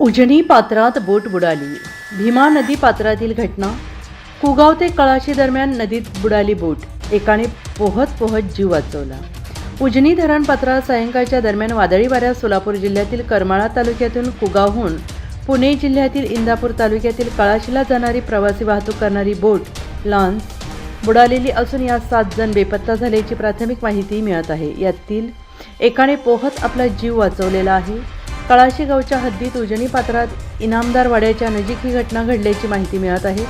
उजनी पात्रात बोट बुडाली. भीमा नदी पात्रातील घटना. कुगाव ते कळाशी दरम्यान नदीत बुडाली बोट. एकाने पोहत पोहत जीव वाचवला. उजनी धरण पात्रात सायंकाळच्या दरम्यान वादळी वाऱ्या सोलापूर जिल्ह्यातील करमाळा तालुक्यातून कुगावहून पुणे जिल्ह्यातील इंदापूर तालुक्यातील कळाशीला जाणारी प्रवासी वाहतूक करणारी बोट लॉन्स बुडालेली असून यात सात जण बेपत्ता झाल्याची प्राथमिक माहिती मिळत आहे. यातील एकाने पोहत आपला जीव वाचवलेला आहे. कळाशीगावच्या हद्दीत उजनी पात्रात इनामदार वाड्याच्या नजीक ही घटना घडल्याची माहिती मिळत आहे.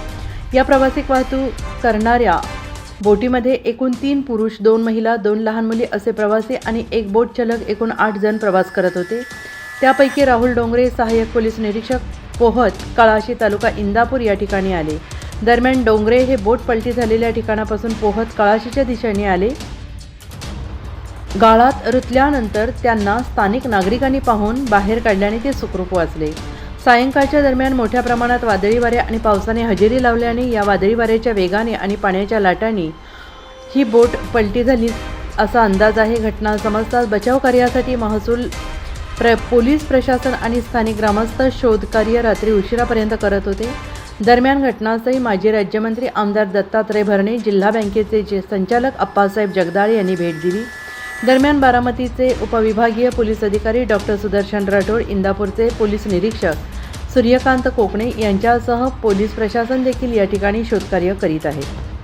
या प्रवासिक वाहतूक करणाऱ्या बोटीमध्ये एकूण तीन पुरुष दोन महिला दोन लहान मुली असे प्रवासी आणि एक बोट चालक एकूण आठ जण प्रवास करत होते. त्यापैकी राहुल डोंगरे सहाय्यक पोलीस निरीक्षक पोहत कळाशी तालुका इंदापूर या ठिकाणी आले. दरम्यान डोंगरे हे बोट पलटी झालेल्या ठिकाणापासून पोहत कळाशीच्या दिशेने आले. गाळात रुतल्यानंतर त्यांना स्थानिक नागरिकांनी पाहून बाहेर काढल्याने ते सुखरूप वाचले. सायंकाळच्या दरम्यान मोठ्या प्रमाणात वादळी वारे आणि पावसाने हजेरी लावल्याने या वादळी वाऱ्याच्या वेगाने आणि पाण्याच्या लाटांनी ही बोट पलटी झाली. असा अंदाज आहे घटना समजताच बचाव कार्यासाठी महसूल प्र पोलीस प्रशासन आणि स्थानिक ग्रामस्थ शोधकार्य रात्री उशिरापर्यंत करत होते. दरम्यान घटनास्थळी माजी राज्यमंत्री आमदार दत्तात्रय भरणे जिल्हा बँकेचे जे संचालक अप्पासाहेब जगदाळे यांनी भेट दिली. दरम्यान बारामतीचे उपविभागीय पोलीस अधिकारी डॉक्टर सुदर्शन राठोड इंदापूरचे पोलीस निरीक्षक सूर्यकांत कोकणे यांच्यासह पोलीस प्रशासन देखील या ठिकाणी शोधकार्य करीत आहे